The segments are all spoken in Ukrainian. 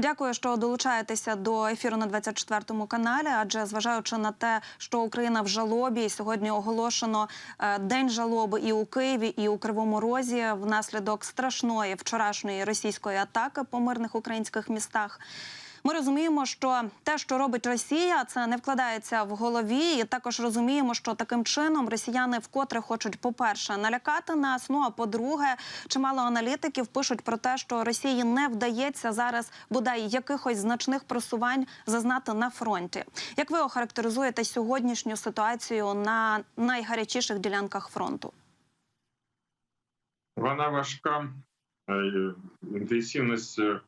Дякую, що долучаєтеся до ефіру на 24 каналі. Адже зважаючи на те, що Україна в жалобі, сьогодні оголошено е, день жалоби і у Києві, і у Кривому Розі внаслідок страшної вчорашньої російської атаки по мирних українських містах. Ми розуміємо, що те, що робить Росія, це не вкладається в голові, і також розуміємо, що таким чином росіяни вкотре хочуть, по-перше, налякати нас. Ну а по-друге, чимало аналітиків пишуть про те, що Росії не вдається зараз бодай якихось значних просувань зазнати на фронті. Як ви охарактеризуєте сьогоднішню ситуацію на найгарячіших ділянках фронту? Вона важка. Е, Інтенсивність е,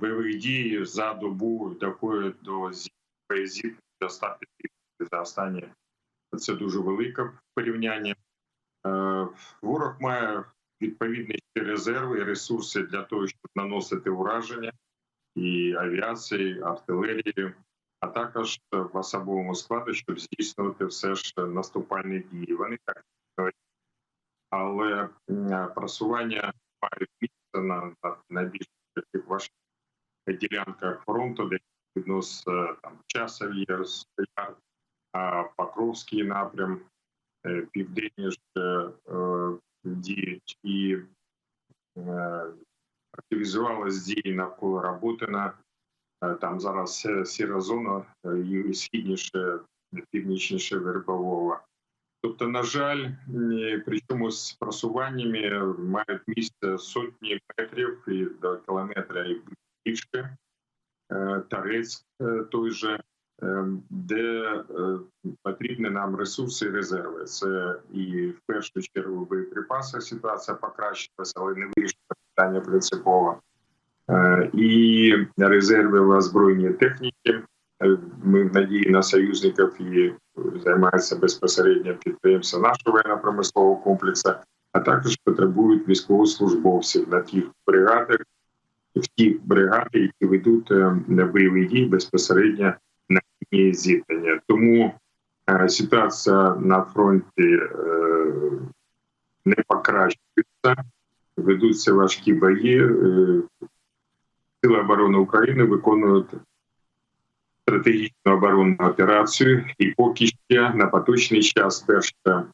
бойових дій за добу доходить до зі до 150 за останні. Це дуже велике порівняння. Е, Ворог має відповідні резерви і ресурси для того, щоб наносити ураження і авіації, артилерії, а також в особовому складі, щоб здійснювати все ж наступальні дії. Вони так але просування мають місце на, на найбільш важких ділянках фронту, де віднос е, там часов є Стояр, а Покровський напрям, е, південніше е, діють і е, активізувалися дії навколо Роботина. Е, Там зараз е, сіра зона е, і східніше, північніше Вербового. Тобто, на жаль, ні, причому з просуваннями мають місце сотні метрів і до кілометра і більше. Тарецьк е, той же, е, де е, потрібні нам ресурси і резерви. Це і в першу чергу в боєприпасах ситуація покращилася, але не вирішена питання принципово. І резерви в озброєнні техніки. Ми в надії на союзників і займається безпосередньо підприємства нашого воєнно-промислового комплексу, а також потребують військовослужбовців на тих бригадах, ті бригади, які ведуть е, бойові дії безпосередньо на лінії зіткнення. Тому е, ситуація на фронті е, не покращується, ведуться важкі бої. Сили оборони України виконують стратегічну оборонну операцію, і поки ще на поточний час перша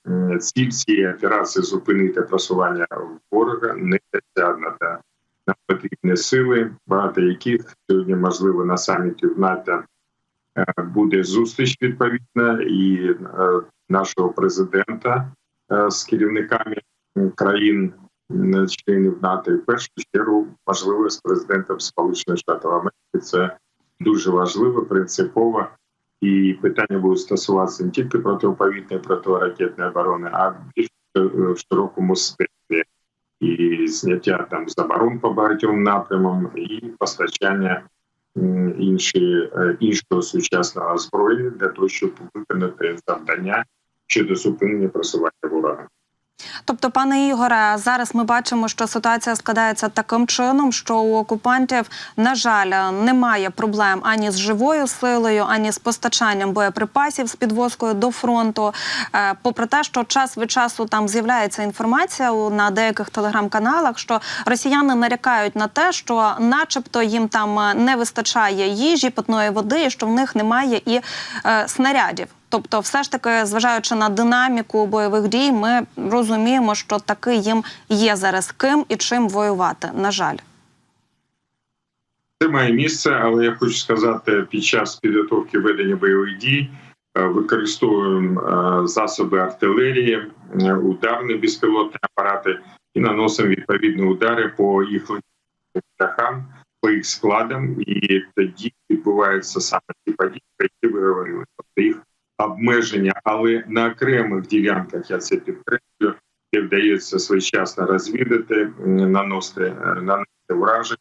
ціль цієї операції зупинити просування ворога не досягнута. Нам потрібні сили, багато яких сьогодні можливо на саміті в НАТО е, буде зустріч відповідна і е, нашого президента е, з керівниками країн членів НАТО. І в першу чергу можливо з президентом Сполучених Штатів Америки. Це дуже важливо, принципово. І питання будуть стосуватися не тільки протиповітної протиракетної оборони, а більш в широкому спектрі і зняття там заборон по багатьом напрямам, і постачання інші, е, іншого сучасного зброї для того, щоб виконати завдання щодо зупинення просування ворога. Тобто, пане Ігоре, зараз ми бачимо, що ситуація складається таким чином, що у окупантів, на жаль, немає проблем ані з живою силою, ані з постачанням боєприпасів з підвозкою до фронту. Е, Попри те, що час від часу там з'являється інформація на деяких телеграм-каналах, що росіяни нарікають на те, що, начебто, їм там не вистачає їжі, питної води, і що в них немає і е, снарядів. Тобто, все ж таки, зважаючи на динаміку бойових дій, ми розуміємо, що таки їм є зараз ким і чим воювати. На жаль, Це має місце, але я хочу сказати, під час підготовки ведення бойових дій е, використовуємо е, засоби артилерії, е, ударні безпілотні апарати і наносимо відповідні удари по їх шляхам, по їх складам, і тоді відбуваються саме ті події, про які ви говорили. Тобто їх обмеження, але на окремих ділянках я це підкреслюю, де вдається своєчасно розвідати, наносити, е, наносити враження.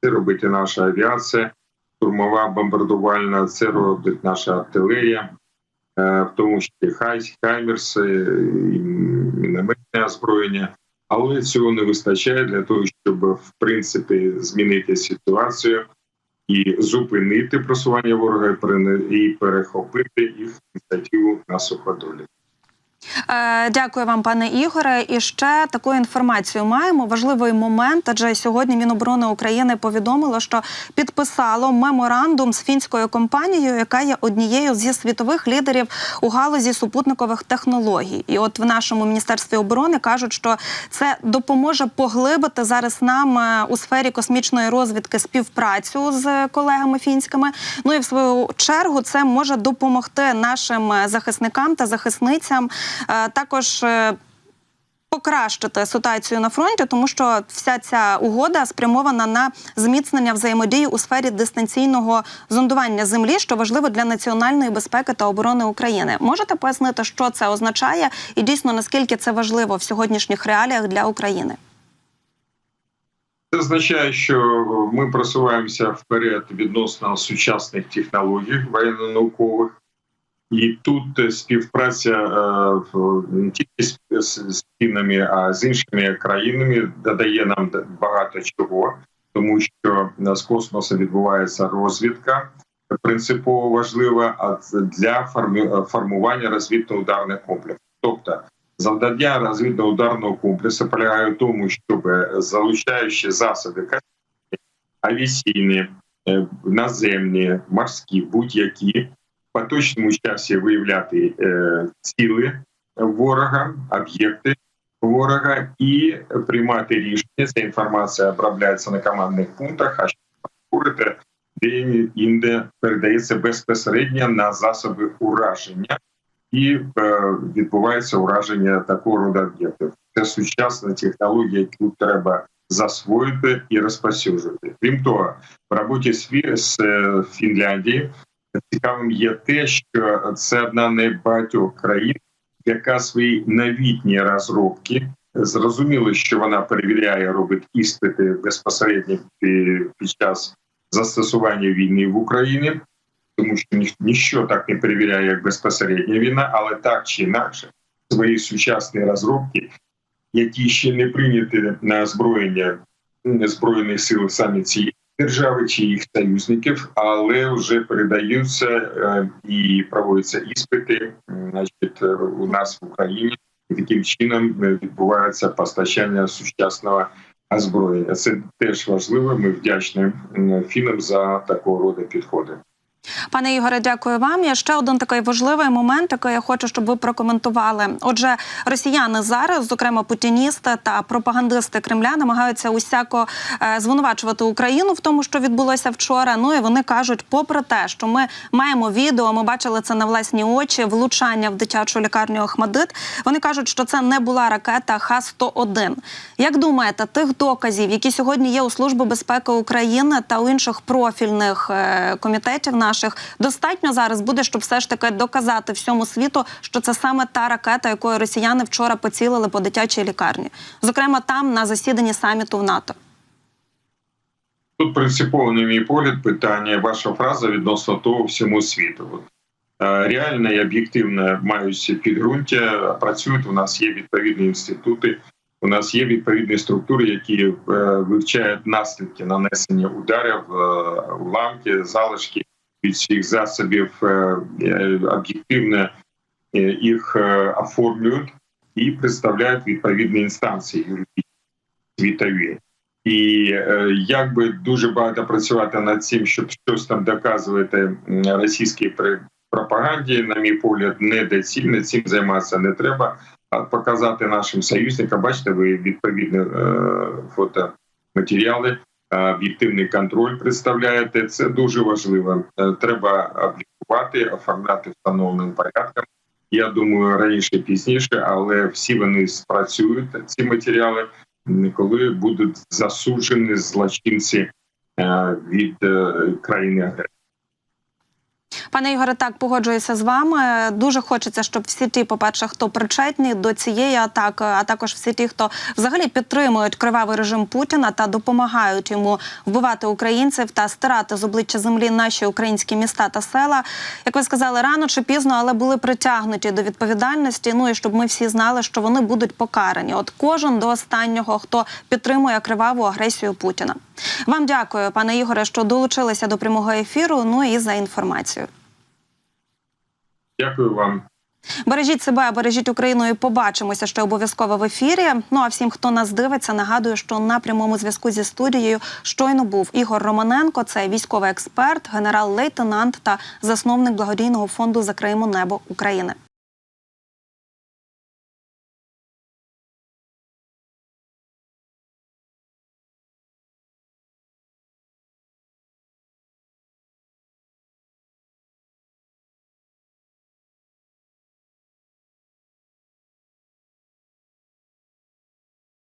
Це робить наша авіація, штурмова бомбардувальна, це робить наша артилерія, е, в тому числі хай, хаймерси, і мінометне озброєння. Але цього не вистачає для того, щоб в принципі змінити ситуацію і зупинити просування ворога і перехопити їх ініціативу на суходолі. Е, Дякую вам, пане Ігоре. І ще таку інформацію маємо. Важливий момент, адже сьогодні Міноборони України повідомило, що підписало меморандум з фінською компанією, яка є однією зі світових лідерів у галузі супутникових технологій. І от в нашому міністерстві оборони кажуть, що це допоможе поглибити зараз нам е, у сфері космічної розвідки співпрацю з колегами фінськими. Ну і в свою чергу це може допомогти нашим е, захисникам та захисницям також. е, Покращити ситуацію на фронті, тому що вся ця угода спрямована на зміцнення взаємодії у сфері дистанційного зондування землі, що важливо для національної безпеки та оборони України. Можете пояснити, що це означає, і дійсно наскільки це важливо в сьогоднішніх реаліях для України? Це означає, що ми просуваємося вперед відносно сучасних технологій воєнно-наукових. І тут е, співпраця е, не тільки з, фінами, а з іншими країнами додає нам багато чого, тому що з космосу відбувається розвідка принципово важлива для формування розвідно-ударних комплексів. Тобто завдання розвідно-ударного комплексу полягає в тому, щоб е, залучаючи засоби авіаційні, е, наземні, морські, будь-які поточному часі виявляти е, ціли ворога, об'єкти ворога і приймати рішення. Ця інформація обробляється на командних пунктах, а говорите, де інде передається безпосередньо на засоби ураження, і е, відбувається ураження такого роду об'єктів. Це сучасна технологія, яку треба засвоїти і розповсюджувати. Крім того, в роботі з е, Фінляндії цікавим є те, що це одна небагатьох країн, яка свої новітні розробки зрозуміло, що вона перевіряє, робить іспити безпосередньо під час застосування війни в Україні, тому що ні- ніщо так не перевіряє, як безпосередня війна, але так чи інакше свої сучасні розробки, які ще не прийняті на озброєння збройних сил саме цієї держави чи їх союзників, але вже передаються е, і проводяться іспити, значить, е, у нас в Україні. І таким чином е, відбувається постачання сучасного озброєння. Це теж важливо. Ми вдячні фінам за такого роду підходи. Пане Ігоре, дякую вам. Є ще один такий важливий момент, який я хочу, щоб ви прокоментували. Отже, росіяни зараз, зокрема путіністи та пропагандисти Кремля, намагаються усяко е, звинувачувати Україну в тому, що відбулося вчора. Ну і вони кажуть, попри те, що ми маємо відео, ми бачили це на власні очі, влучання в дитячу лікарню Охмадит. Вони кажуть, що це не була ракета Х-101. Як думаєте, тих доказів, які сьогодні є у Служби безпеки України та у інших профільних е, комітетів наших, достатньо зараз буде, щоб все ж таки доказати всьому світу, що це саме та ракета, якою росіяни вчора поцілили по дитячій лікарні, зокрема там на засіданні саміту в НАТО. Тут принципово, мій погляд, питання ваша фраза відносно того всьому світу. Е, і об'єктивно маючи підґрунтя, працюють. У нас є відповідні інститути, у нас є відповідні структури, які е, вивчають наслідки нанесення ударів, е, уламки, залишки від цих засобів, е, е, об'єктивно е, їх оформлюють і представляють відповідні інстанції світові. І як би дуже багато працювати над цим, щоб щось там доказувати російській пропаганді, на мій погляд, недоцільно, цим займатися не треба. А показати нашим союзникам, бачите, ви відповідні фотоматеріали, об'єктивний контроль представляєте. Це дуже важливо. Е, треба облікувати, оформляти встановленим порядком. Я думаю, раніше пізніше, але всі вони спрацюють ці матеріали коли будуть засуджені злочинці е, від е, країни агресора. Пане Ігоре, так погоджуюся з вами. Дуже хочеться, щоб всі ті, по-перше, хто причетні до цієї атаки, а також всі ті, хто взагалі підтримують кривавий режим Путіна та допомагають йому вбивати українців та стирати з обличчя землі наші українські міста та села. Як ви сказали, рано чи пізно, але були притягнуті до відповідальності. Ну і щоб ми всі знали, що вони будуть покарані. От кожен до останнього, хто підтримує криваву агресію Путіна. Вам дякую, пане Ігоре, що долучилися до прямого ефіру. Ну і за інформацію. Дякую вам. Бережіть себе, бережіть Україну і побачимося ще обов'язково в ефірі. Ну а всім, хто нас дивиться, нагадую, що на прямому зв'язку зі студією щойно був Ігор Романенко. Це військовий експерт, генерал-лейтенант та засновник благодійного фонду Закриємо небо України.